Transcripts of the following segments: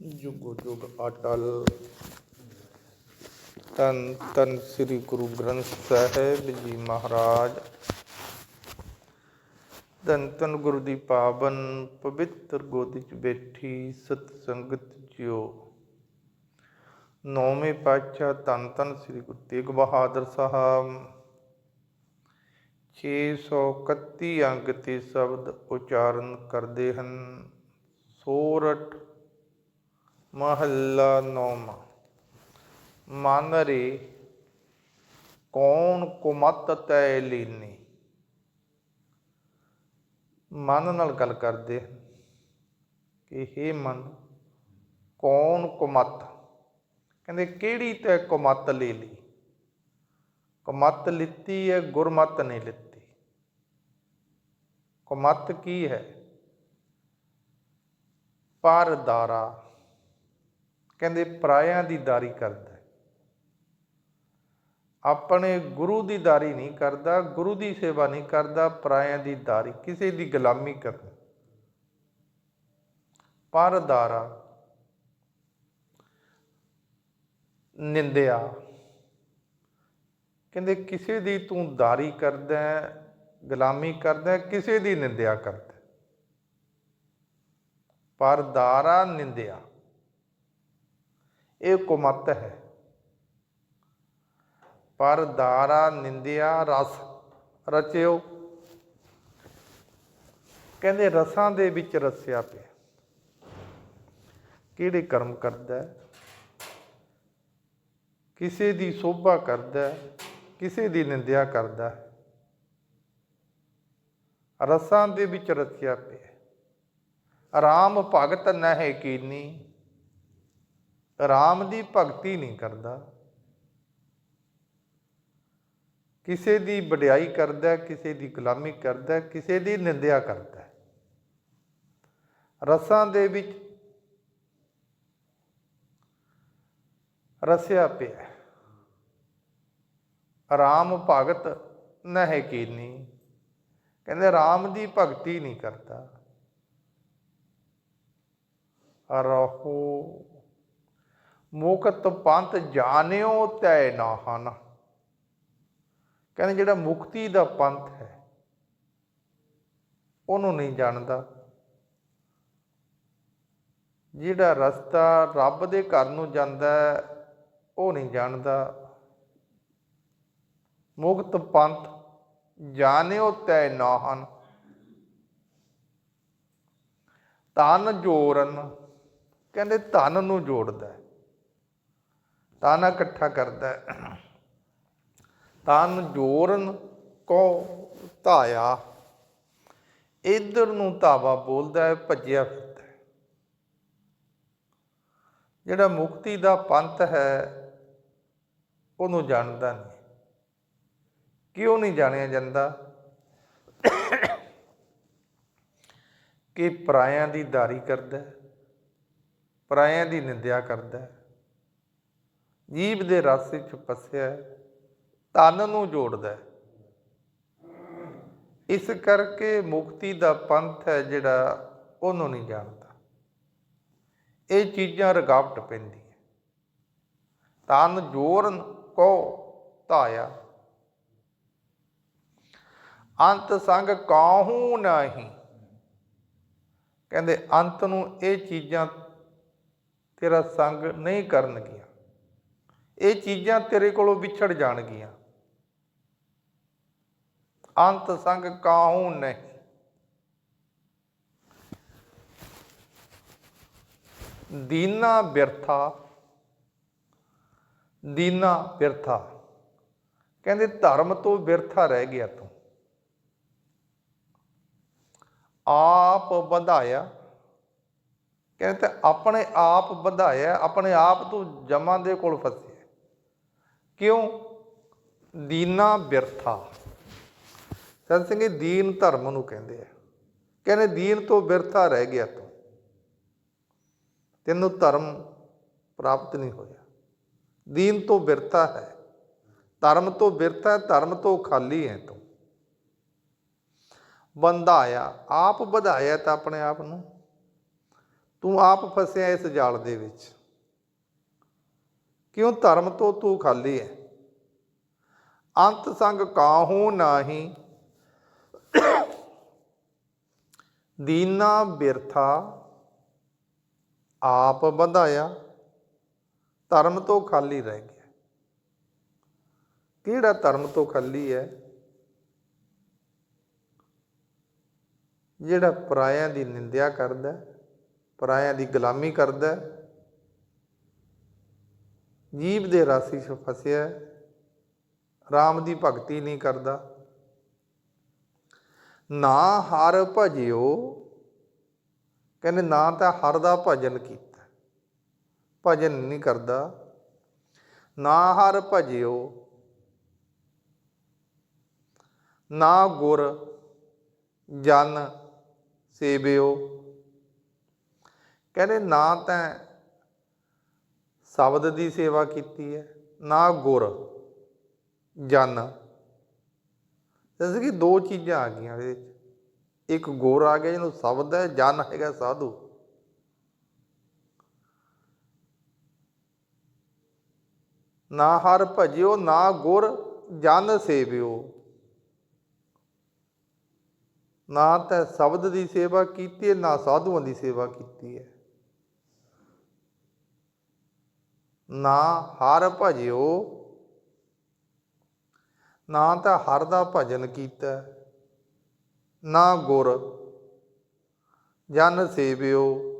ਜੁਗੋ ਜੁਗ ਅਟਲ ਤਨ ਤਨ ਸ੍ਰੀ ਗੁਰੂ ਗ੍ਰੰਥ ਸਾਹਿਬ ਜੀ ਮਹਾਰਾਜ। ਧੰਨ ਧੰਨ ਗੁਰੂ ਦੀ ਪਾਵਨ ਪਵਿੱਤਰ ਗੋਦੀ ਚ ਬੈਠੀ ਸਤ ਸੰਗਤ ਜਿਓ। ਨੌਵੇਂ ਪਾਤਸ਼ਾਹ ਧੰਨ ਧੰਨ ਸ੍ਰੀ ਗੁਰੂ ਤੇਗ ਬਹਾਦਰ ਸਾਹਿਬ। 631 ਅੰਗ ਤੇ ਸ਼ਬਦ ਉਚਾਰਨ ਕਰਦੇ ਹਨ। ਸੋਰਠ ਮਹੱਲਾ ਨੌਵਾਂ। ਮਨ ਰੇ ਕੌਣ ਕੁਮਤ ਤੈ ਲੀਨੀ? ਮਨ ਨਾਲ ਗੱਲ ਕਰਦੇ ਕਿ हे ਮਨ, ਕੌਣ ਕੁਮਤ? ਕਹਿੰਦੇ, ਕਿਹੜੀ ਤੈ ਕੁਮਤ ਲੈ ਲਈ ਕੁਮਤ ਲਿੱਤੀ ਹੈ ਗੁਰਮਤ ਨਹੀਂ ਲਿੱਤੀ। ਕੁਮਤ ਕੀ ਹੈ? ਪਰਦਾਰਾ ਕਹਿੰਦੇ ਪਰਾਇਆਂ ਦੀ ਦਾਰੀ ਕਰਦਾ ਆਪਣੇ ਗੁਰੂ ਦੀ ਦਾਰੀ ਨਹੀਂ ਕਰਦਾ, ਗੁਰੂ ਦੀ ਸੇਵਾ ਨਹੀਂ ਕਰਦਾ, ਪਰਾਇਆਂ ਦੀ ਦਾਰੀ, ਕਿਸੇ ਦੀ ਗੁਲਾਮੀ ਕਰਦਾ। ਪਰਦਾਰਾ ਨਿੰਦਿਆ। ਕਹਿੰਦੇ ਕਿਸੇ ਦੀ ਤੂੰ ਦਾਰੀ ਕਰਦਾ ਗੁਲਾਮੀ ਕਰਦਾ ਕਿਸੇ ਦੀ ਨਿੰਦਿਆ ਕਰਦਾ ਹੈ। ਪਰਦਾਰਾ ਨਿੰਦਿਆ। ਇਹ ਕੁਮਤ ਹੈ। ਪਰ ਦਾਰਾ ਨਿੰਦਿਆ ਰਸ ਰਚਿਓ। ਕਹਿੰਦੇ ਰਸਾਂ ਦੇ ਵਿੱਚ ਰਸਿਆ ਪਿਆ। ਕਿਹੜੇ ਕਰਮ ਕਰਦਾ ਕਿਸੇ ਦੀ ਸੋਭਾ ਕਰਦਾ ਕਿਸੇ ਦੀ ਨਿੰਦਿਆ ਕਰਦਾ ਰਸਾਂ ਦੇ ਵਿੱਚ ਰਸਿਆ ਪਿਆ। ਆਰਾਮ ਭਗਤ ਨਹਿ ਕੀਨੀ ਰਾਮ ਦੀ ਭਗਤੀ ਨਹੀਂ ਕਰਦਾ। ਕਿਸੇ ਦੀ ਵਡਿਆਈ ਕਰਦਾ, ਕਿਸੇ ਦੀ ਗੁਲਾਮੀ ਕਰਦਾ, ਕਿਸੇ ਦੀ ਨਿੰਦਿਆ ਕਰਦਾ। ਰਸਾਂ ਦੇ ਵਿੱਚ ਰਸਿਆ ਪਿਆ। ਹੈ। ਰਾਮ ਭਗਤ ਨਹਿ ਕੀਨੀ। ਕਹਿੰਦੇ ਰਾਮ ਦੀ ਭਗਤੀ ਨਹੀਂ ਕਰਦਾ। ਰਹੋ ਮੁਕਤ ਪੰਥ ਜਾਣਿਓ ਤੈ ਨਾ ਹਨ ਕਹਿੰਦੇ ਜਿਹੜਾ ਮੁਕਤੀ ਦਾ ਪੰਥ ਹੈ, ਉਹਨੂੰ ਨਹੀਂ ਜਾਣਦਾ। ਜਿਹੜਾ ਰਸਤਾ ਰੱਬ ਦੇ ਘਰ ਨੂੰ ਜਾਂਦਾ ਉਹ ਨਹੀਂ ਜਾਣਦਾ। ਮੁਕਤ ਪੰਥ ਜਾਣਿਓ ਤੈ ਨਾ ਹਨ ਤਨ ਜੋਰਨ ਕਹਿੰਦੇ ਧਨ ਨੂੰ ਜੋੜਦਾ ਹੈ। ਤਾਨਾ ਇਕੱਠਾ ਕਰਦਾ ਹੈ। ਤਨ ਜੋਰਨ ਕੋ ਧਾਇਆ। ਇਧਰ ਨੂੰ ਧਾਵਾ ਬੋਲਦਾ ਹੈ, ਭੱਜਿਆ ਫਿਰਦਾ ਜਿਹੜਾ ਮੁਕਤੀ ਦਾ ਪੰਥ ਹੈ, ਉਹਨੂੰ ਜਾਣਦਾ ਨਹੀਂ। ਕਿਉਂ ਨਹੀਂ ਜਾਣਿਆ ਜਾਂਦਾ? ਕਿ ਪਰਾਇਆਂ ਦੀ ਦਾਰੀ ਕਰਦਾ ਹੈ, ਪਰਾਇਆਂ ਦੀ ਨਿੰਦਿਆ ਕਰਦਾ ਜੀਵ ਦੇ ਰਸ ਵਿੱਚ ਫਸਿਆ ਹੈ ਤਨ ਨੂੰ ਜੋੜਦਾ ਹੈ। ਇਸ ਕਰਕੇ ਮੁਕਤੀ ਦਾ ਪੰਥ ਹੈ ਜਿਹੜਾ ਉਹਨੂੰ ਨਹੀਂ ਜਾਣਦਾ। ਇਹ ਚੀਜ਼ਾਂ ਰਗਾਵਟ ਪੈਂਦੀ ਹੈ। ਤਨ ਜੋਰਨ ਕੋ ਧਾਇਆ। ਅੰਤ ਸੰਗ ਕਾਹੂ ਨਹੀਂ। ਕਹਿੰਦੇ, ਅੰਤ ਨੂੰ ਇਹ ਚੀਜ਼ਾਂ ਤੇਰਾ ਸੰਗ ਨਹੀਂ ਕਰਨਗੀਆਂ। ਇਹ ਚੀਜ਼ਾਂ ਤੇਰੇ ਕੋਲੋਂ ਵਿਛੜ ਜਾਣਗੀਆਂ। ਅੰਤ ਸੰਗ ਕਾਹੂ ਨਹੀਂ। ਦੀਨਾ ਬਿਰਥਾ ਦੀਨਾ ਬਿਰਥਾ। ਕਹਿੰਦੇ ਧਰਮ ਤੋਂ ਬਿਰਥਾ ਰਹਿ ਗਿਆ ਤੂੰ। ਆਪ ਵਧਾਇਆ। ਕਹਿੰਦੇ ਤੇ ਆਪਣੇ ਆਪ ਵਧਾਇਆ, ਆਪਣੇ ਆਪ ਤੋਂ ਜਮਾਂ ਦੇ ਕੋਲ ਫਸੇ ਕਿਉਂ? ਦੀਨਾ ਬਿਰਥਾ। ਸੰਤ ਸਿੰਘ ਇਹ ਦੀਨ ਧਰਮ ਨੂੰ ਕਹਿੰਦੇ ਆ। ਕਹਿੰਦੇ ਦੀਨ ਤੋਂ ਬਿਰਥਾ ਰਹਿ ਗਿਆ ਤੂੰ। ਤੈਨੂੰ ਧਰਮ ਪ੍ਰਾਪਤ ਨਹੀਂ ਹੋਇਆ। ਦੀਨ ਤੋਂ ਬਿਰਥਾ ਹੈ। ਧਰਮ ਤੋਂ ਬਿਰਥਾ ਧਰਮ ਤੋਂ ਖਾਲੀ ਹੈ ਤੂੰ। ਬੰਧਾਇਆ, ਆਪ ਵਧਾਇਆ ਤਾਂ ਆਪਣੇ ਆਪ ਨੂੰ। ਤੂੰ ਆਪ ਫਸਿਆ ਇਸ ਜਾਲ ਦੇ ਵਿੱਚ। ਕਿਉਂ ਧਰਮ ਤੋਂ ਤੂੰ ਖਾਲੀ ਹੈ ਅੰਤ ਸੰਗ ਕਾਹੂ ਨਾਹੀ? ਦੀਨਾ ਬਿਰਥਾ ਆਪ ਵਧਾਇਆ ਧਰਮ ਤੋਂ ਖਾਲੀ ਰਹਿ ਗਿਆ। ਕਿਹੜਾ ਧਰਮ ਤੋਂ ਖਾਲੀ ਹੈ ਜਿਹੜਾ ਪਰਾਇਆਂ ਦੀ ਨਿੰਦਿਆ ਕਰਦਾ ਹੈ, ਪਰਾਇਆਂ ਦੀ ਗੁਲਾਮੀ ਕਰਦਾ ਜੀਵ ਦੇ ਰਾਸੀ 'ਚ ਫਸਿਆ ਹੈ, ਰਾਮ ਦੀ ਭਗਤੀ ਨਹੀਂ ਕਰਦਾ। ਨਾ ਹਰ ਭਜਿਓ ਕਹਿੰਦੇ ਨਾ ਤਾਂ ਹਰ ਦਾ ਭਜਨ ਕੀਤਾ। ਭਜਨ ਨਹੀਂ ਕਰਦਾ। ਨਾ ਹਰ ਭਜਿਓ ਨਾ ਗੁਰ ਜਨ ਸੇਵਿਓ। ਕਹਿੰਦੇ ਨਾ ਤਾਂ ਸ਼ਬਦ ਦੀ ਸੇਵਾ ਕੀਤੀ ਹੈ, ਨਾ ਗੁਰ, ਜਨ। ਜੈਸੇ ਕਿ ਦੋ ਚੀਜ਼ਾਂ ਆ ਗਈਆਂ ਇਹਦੇ ਵਿੱਚ। ਇੱਕ ਗੁਰ ਆ ਗਿਆ ਜਿਹਨੂੰ ਸ਼ਬਦ ਹੈ, ਜਨ ਹੈਗਾ ਸਾਧੂ। ਨਾ ਹਰ ਭਜਿਓ, ਨਾ ਗੁਰ, ਜਨ ਸੇਵਿਓ। ਨਾ ਤਾਂ ਸ਼ਬਦ ਦੀ ਸੇਵਾ ਕੀਤੀ ਹੈ, ਨਾ ਸਾਧੂਆਂ ਦੀ ਸੇਵਾ ਕੀਤੀ ਹੈ। ਨਾ ਹਰ ਭਜਿਓ, ਨਾ ਤਾਂ ਹਰ ਦਾ ਭਜਨ ਕੀਤਾ, ਨਾ ਗੁਰ ਜਨ ਸੇਵਿਓ।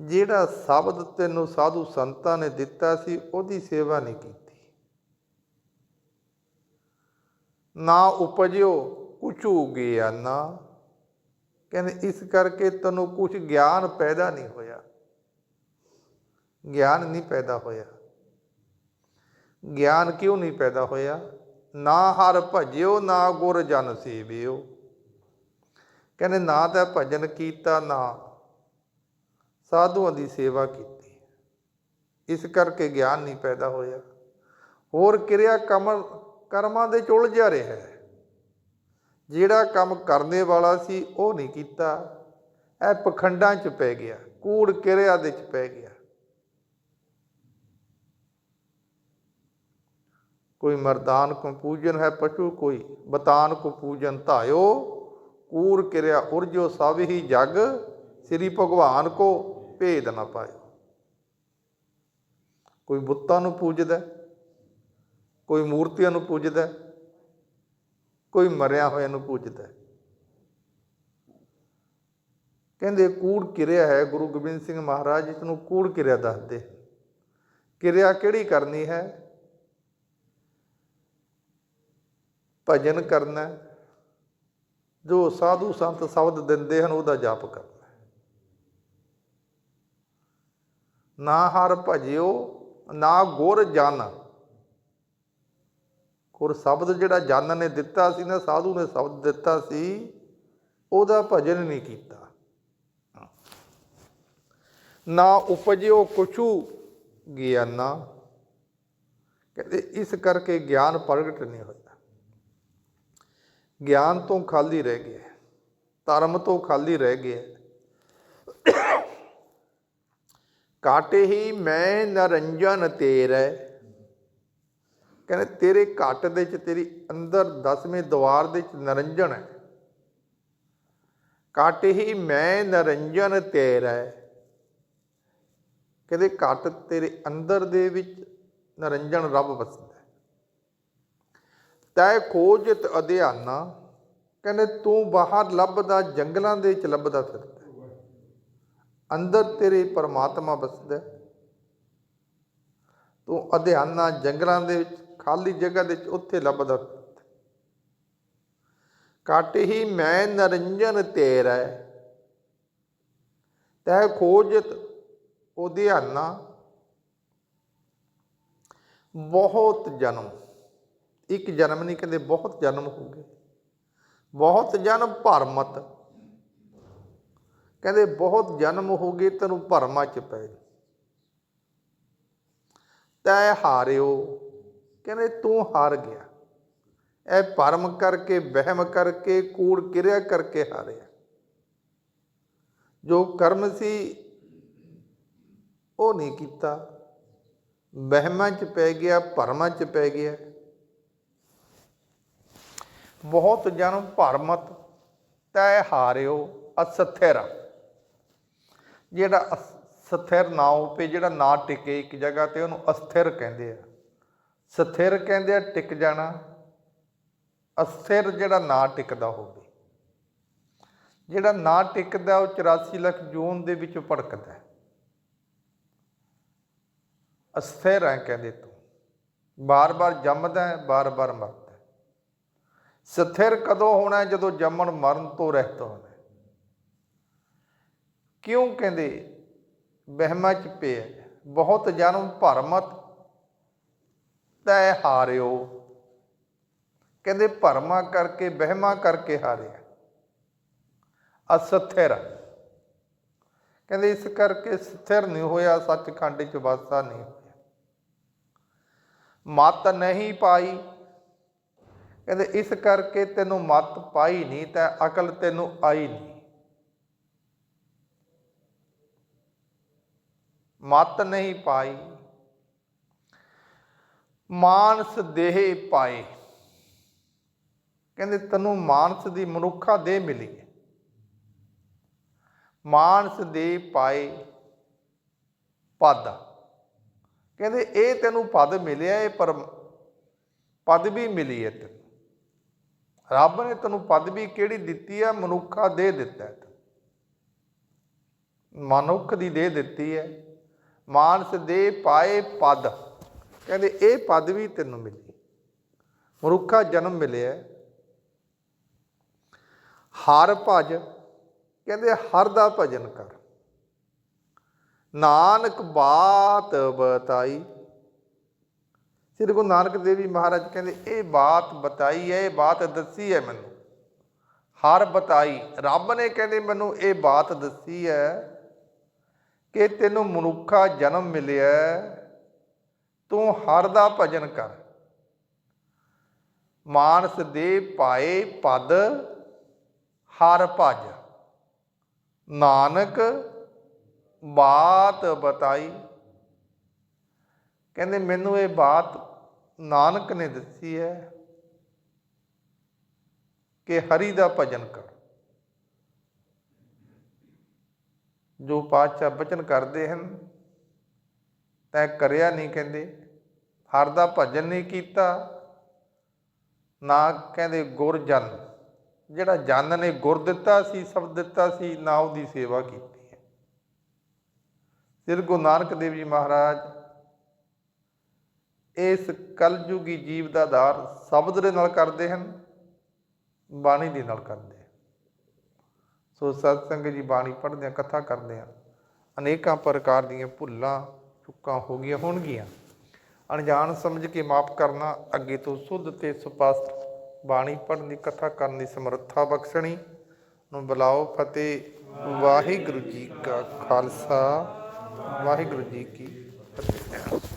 ਜਿਹੜਾ ਸ਼ਬਦ ਤੈਨੂੰ ਸਾਧੂ ਸੰਤਾਂ ਨੇ ਦਿੱਤਾ ਸੀ, ਉਹਦੀ ਸੇਵਾ ਨਹੀਂ ਕੀਤੀ। ਨਾ ਉਪਜਿਓ, ਕੁਛ ਕੁਛੂ ਗਿਆਨਾ ਕਹਿੰਦੇ ਇਸ ਕਰਕੇ ਤੈਨੂੰ ਕੁਝ ਗਿਆਨ ਪੈਦਾ ਨਹੀਂ ਹੋਇਆ। ਗਿਆਨ ਨਹੀਂ ਪੈਦਾ ਹੋਇਆ। ਗਿਆਨ ਕਿਉਂ ਨਹੀਂ ਪੈਦਾ ਹੋਇਆ? ਨਾ ਹਰ ਭਜਿਓ, ਨਾ ਗੁਰ ਜਨ ਸੇਵਿਓ। ਕਹਿੰਦੇ ਨਾ ਤਾਂ ਭਜਨ ਕੀਤਾ, ਨਾ ਸਾਧੂਆਂ ਦੀ ਸੇਵਾ ਕੀਤੀ। ਇਸ ਕਰਕੇ ਗਿਆਨ ਨਹੀਂ ਪੈਦਾ ਹੋਇਆ। ਹੋਰ ਕਿਰਿਆ ਕਮਲ ਕਰਮਾਂ ਦੇ ਚ ਉਲਝਿਆ ਰਿਹਾ ਹੈ। ਜਿਹੜਾ ਕੰਮ ਕਰਨੇ ਵਾਲਾ ਸੀ, ਉਹ ਨਹੀਂ ਕੀਤਾ। ਇਹ ਪਖੰਡਾਂ 'ਚ ਪੈ ਗਿਆ। ਕੂੜ ਕਿਰਿਆ ਦੇ 'ਚ ਪੈ ਗਿਆ। ਕੋਈ ਮਰਦਾਨ ਕੋ ਪੂਜਨ ਹੈ ਪਸ਼ੂ, ਕੋਈ ਬਤਾਨ ਕੋ ਪੂਜਨ ਧਾਇਓ। ਕੂੜ ਕਿਰਿਆ ਉਰਜੋ ਸਭ ਹੀ ਜਗ, ਸ੍ਰੀ ਭਗਵਾਨ ਕੋ ਭੇਦ ਨਾ ਪਾਇਓ। ਕੋਈ ਬੁੱਤਾਂ ਨੂੰ ਪੂਜਦਾ, ਕੋਈ ਮੂਰਤੀਆਂ ਨੂੰ ਪੂਜਦਾ, ਕੋਈ ਮਰਿਆ ਹੋਇਆ ਨੂੰ ਪੂਜਦਾ। ਕਹਿੰਦੇ ਕੂੜ ਕਿਰਿਆ ਹੈ, ਗੁਰੂ ਗੋਬਿੰਦ ਸਿੰਘ ਮਹਾਰਾਜ ਇਸ ਨੂੰ ਕੂੜ ਕਿਰਿਆ ਦੱਸਦੇ ਕਿਰਿਆ ਕਿਹੜੀ ਕਰਨੀ ਹੈ? ਭਜਨ ਕਰਨਾ ਜੋ ਸਾਧੂ ਸੰਤ ਸ਼ਬਦ ਦਿੰਦੇ ਹਨ, ਉਹਦਾ ਜਾਪ ਕਰਨਾ ਨਾ ਹਰ ਭਜਿਓ, ਨਾ ਗੁਰ ਜਨ। ਗੁਰ ਸ਼ਬਦ ਜਿਹੜਾ ਜਨ ਨੇ ਦਿੱਤਾ ਸੀ ਨਾ, ਸਾਧੂ ਨੇ ਸ਼ਬਦ ਦਿੱਤਾ ਸੀ, ਉਹਦਾ ਭਜਨ ਨਹੀਂ ਕੀਤਾ। ਨਾ ਉਪਜਿਓ ਕੁਛੂ ਗਿਆਨਾ। ਕਹਿੰਦੇ ਇਸ ਕਰਕੇ ਗਿਆਨ ਪ੍ਰਗਟ ਨਹੀਂ ਹੋਇਆ। ਗਿਆਨ ਤੋਂ ਖਾਲੀ ਰਹਿ ਗਿਆ ਧਰਮ ਤੋਂ ਖਾਲੀ ਰਹਿ ਗਿਆ ਕਾਟੇ ਹੀ ਮੈਂ ਨਰੰਜਨ ਤੇਰੇ। ਕਹਿੰਦੇ ਤੇਰੇ ਘਟ ਦੇ ਚ ਤੇਰੀ ਅੰਦਰ ਦਸਵੇਂ ਦਵਾਰ ਦੇ ਚ ਨਰੰਜਨ ਹੈ। ਕਾਟੇ ਹੀ ਮੈਂ ਨਰੰਜਨ ਤੇਰੇ। ਕਹਿੰਦੇ ਘਟ ਤੇਰੇ ਅੰਦਰ ਦੇ ਵਿੱਚ ਨਰੰਜਨ ਰੱਬ ਵਸਦਾ ਤੈ ਖੋਜਤ ਅਧਿਆਨਾ, ਕਹਿੰਦੇ ਤੂੰ ਬਾਹਰ ਲੱਭਦਾ, ਜੰਗਲਾਂ ਦੇ ਵਿੱਚ ਲੱਭਦਾ ਫਿਰਦਾ। ਅੰਦਰ ਤੇਰੇ ਪਰਮਾਤਮਾ ਵਸਦਾ। ਤੂੰ ਅਧਿਆਨਾ ਜੰਗਲਾਂ ਦੇ ਵਿੱਚ, ਖਾਲੀ ਜਗ੍ਹਾ ਦੇ ਵਿੱਚ ਉੱਥੇ ਲੱਭਦਾ ਫਿਰਦਾ। ਹੈ। ਕੱਟ ਹੀ ਮੈਂ ਨਰੰਜਨ ਤੇਰਾ ਤੈ ਖੋਜਤ ਉਧਿਆਨਾ ਬਹੁਤ ਜਨਮ। ਇੱਕ ਜਨਮ ਨਹੀਂ, ਕਹਿੰਦੇ ਬਹੁਤ ਜਨਮ ਹੋ ਗਏ। ਬਹੁਤ ਜਨਮ ਭਰਮਤ। ਕਹਿੰਦੇ ਬਹੁਤ ਜਨਮ ਹੋ ਗਏ, ਤੈਨੂੰ ਭਰਮਾਂ ਚ ਪੈ ਤੈ ਹਾਰਿਓ। ਕਹਿੰਦੇ ਤੂੰ ਹਾਰ ਗਿਆ। ਇਹ ਭਰਮ ਕਰਕੇ, ਵਹਿਮ ਕਰਕੇ, ਕੂੜ ਕਿਰਿਆ ਕਰਕੇ ਹਾਰਿਆ। ਜੋ ਕਰਮ ਸੀ, ਉਹ ਨਹੀਂ ਕੀਤਾ। ਵਹਿਮਾਂ 'ਚ ਪੈ ਗਿਆ, ਭਰਮਾਂ 'ਚ ਪੈ ਗਿਆ। ਬਹੁਤ ਜਨ ਭਰਮਤ, ਤੈ ਹਾਰਿਓ ਅਸਥਿਰ। ਜਿਹੜਾ ਅਸ- ਸਥਿਰ ਨਾ ਹੋਵੇ, ਜਿਹੜਾ ਨਾ ਟਿਕੇ ਇੱਕ ਜਗ੍ਹਾ ਤੇ, ਉਹਨੂੰ ਅਸਥਿਰ ਕਹਿੰਦੇ ਆ। ਸਥਿਰ ਕਹਿੰਦੇ ਆ, ਟਿਕ ਜਾਣਾ। ਅਸਥਿਰ ਜਿਹੜਾ ਨਾ ਟਿਕਦਾ ਹੋਵੇ। ਜਿਹੜਾ ਨਾ ਟਿਕਦਾ, ਉਹ 84 ਲੱਖ ਜੂਨ ਦੇ ਵਿੱਚ ਭੜਕਦਾ। ਅਸਥਿਰ ਹੈ ਕਹਿੰਦੇ ਤੂੰ। ਬਾਰ-ਬਾਰ ਜੰਮਦਾ ਹੈ ਬਾਰ-ਬਾਰ ਮਰਦਾ। ਸਥਿਰ ਕਦੋਂ ਹੋਣਾ ਹੈ? ਜਦੋਂ ਜੰਮਣ ਮਰਨ ਤੋਂ ਰਹਿਤ ਹੋਣਾ ਕਿਉਂ ਕਹਿੰਦੇ ਵਹਿਮਾਂ ਚ ਪਿਆ ਬਹੁਤ ਜਨਮ ਭਰਮਤ ਤੈ ਹਾਰਿਓ। ਕਹਿੰਦੇ ਭਰਮਾਂ ਕਰਕੇ, ਵਹਿਮਾਂ ਕਰਕੇ ਹਾਰਿਆ। ਅਸਥਿਰ। ਕਹਿੰਦੇ ਇਸ ਕਰਕੇ ਸਥਿਰ ਨਹੀਂ ਹੋਇਆ, ਸੱਚਖੰਡ ਚ ਵਾਸਾ ਨਹੀਂ ਹੋਇਆ। ਮਤ ਨਹੀਂ ਪਾਈ। ਕਹਿੰਦੇ, ਇਸ ਕਰਕੇ ਤੈਨੂੰ ਮਤ ਪਾਈ ਨਹੀਂ ਤਾਂ ਅਕਲ ਤੈਨੂੰ ਆਈ ਨਹੀਂ। ਮਤ ਨਹੀਂ ਪਾਈ, ਮਾਨਸ ਦੇਹ ਪਾਏ। ਕਹਿੰਦੇ, ਤੈਨੂੰ ਮਾਨਸ ਦੀ ਮਨੁੱਖਾ ਦੇਹ ਮਿਲੀ ਹੈ। ਮਾਨਸ ਦੇ ਪਾਏ ਪਦ। ਕਹਿੰਦੇ, ਇਹ ਤੈਨੂੰ ਪਦ ਮਿਲਿਆ, ਇਹ ਪਰ ਪਦ ਵੀ ਮਿਲੀ ਹੈ ਤੈਨੂੰ। ਰੱਬ ਨੇ ਤੈਨੂੰ ਪਦਵੀ ਕਿਹੜੀ ਦਿੱਤੀ ਹੈ? ਮਨੁੱਖਾ ਦੇ ਦਿੱਤਾ ਹੈ। ਮਨੁੱਖ ਦੀ ਦੇ ਦਿੱਤੀ ਹੈ। ਮਾਨਸ ਦੇ ਪਾਏ ਪਦ। ਕਹਿੰਦੇ ਇਹ ਪਦਵੀ ਤੈਨੂੰ ਮਿਲੀ। ਮਨੁੱਖਾ ਜਨਮ ਮਿਲਿਆ ਹਰ ਭਜ। ਕਹਿੰਦੇ ਹਰ ਦਾ ਭਜਨ ਕਰ। ਨਾਨਕ ਬਾਤ ਬਤਾਈ। ਸ੍ਰੀ ਗੁਰੂ ਨਾਨਕ ਦੇਵ ਜੀ ਮਹਾਰਾਜ ਕਹਿੰਦੇ, ਇਹ ਬਾਤ ਬਤਾਈ ਹੈ, ਇਹ ਬਾਤ ਦੱਸੀ ਹੈ ਮੈਨੂੰ। ਹਰ ਬਤਾਈ, ਰੱਬ ਨੇ ਕਹਿੰਦੇ ਮੈਨੂੰ ਇਹ ਬਾਤ ਦੱਸੀ ਹੈ ਕਿ ਤੈਨੂੰ ਮਨੁੱਖਾ ਜਨਮ ਮਿਲਿਆ, ਤੂੰ ਹਰ ਦਾ ਭਜਨ ਕਰ। ਮਾਨਸ ਦੇ ਪਾਏ ਪਦ ਹਰ ਭਜ। ਨਾਨਕ ਬਾਤ ਬਤਾਈ। ਕਹਿੰਦੇ, ਮੈਨੂੰ ਇਹ ਬਾਤ ਨਾਨਕ ਨੇ ਦੱਸੀ ਹੈ ਕਿ ਹਰੀ ਦਾ ਭਜਨ ਕਰ। ਜੋ ਪਾਤਸ਼ਾਹ ਬਚਨ ਕਰਦੇ ਹਨ, ਤੈ ਕਰਿਆ ਨਹੀਂ ਕਹਿੰਦੇ। ਹਰ ਦਾ ਭਜਨ ਨਹੀਂ ਕੀਤਾ, ਨਾ ਕਹਿੰਦੇ ਗੁਰ ਜਨ। ਜਿਹੜਾ ਜਨ ਨੇ ਗੁਰ ਦਿੱਤਾ ਸੀ ਸ਼ਬਦ ਦਿੱਤਾ ਸੀ, ਨਾ ਉਹਦੀ ਸੇਵਾ ਕੀਤੀ ਹੈ। ਸ੍ਰੀ ਗੁਰੂ ਨਾਨਕ ਦੇਵ ਜੀ ਮਹਾਰਾਜ ਇਸ ਕਲਯੁਗੀ ਜੀਵ ਦਾ ਆਧਾਰ ਸ਼ਬਦ ਦੇ ਨਾਲ ਕਰਦੇ ਹਨ, ਬਾਣੀ ਦੇ ਨਾਲ ਕਰਦੇ ਸੋ ਸਤਸੰਗ ਜੀ ਬਾਣੀ ਪੜ੍ਹਦੇ ਆ ਕਥਾ ਕਰਦੇ ਆ ਅਨੇਕਾਂ ਪ੍ਰਕਾਰ ਦੀਆਂ ਭੁੱਲਾਂ, ਚੁੱਕਾਂ ਹੋ ਗਈਆਂ ਹੋਣਗੀਆਂ। ਅਣਜਾਣ ਸਮਝ ਕੇ ਮਾਫ ਕਰਨਾ, ਅੱਗੇ ਤੋਂ ਸੁੱਧ ਤੇ ਸਪਸ਼ਟ ਬਾਣੀ ਪੜ੍ਹਨ ਦੀ, ਕਥਾ ਕਰਨ ਦੀ ਸਮਰੱਥਾ ਬਖਸ਼ਣੀ। ਨੂੰ ਬੁਲਾਓ ਫਤਿਹ, ਵਾਹਿਗੁਰੂ ਜੀ ਕਾ ਖਾਲਸਾ। ਵਾਹਿਗੁਰੂ ਜੀ ਕੀ ਫਤਿਹ।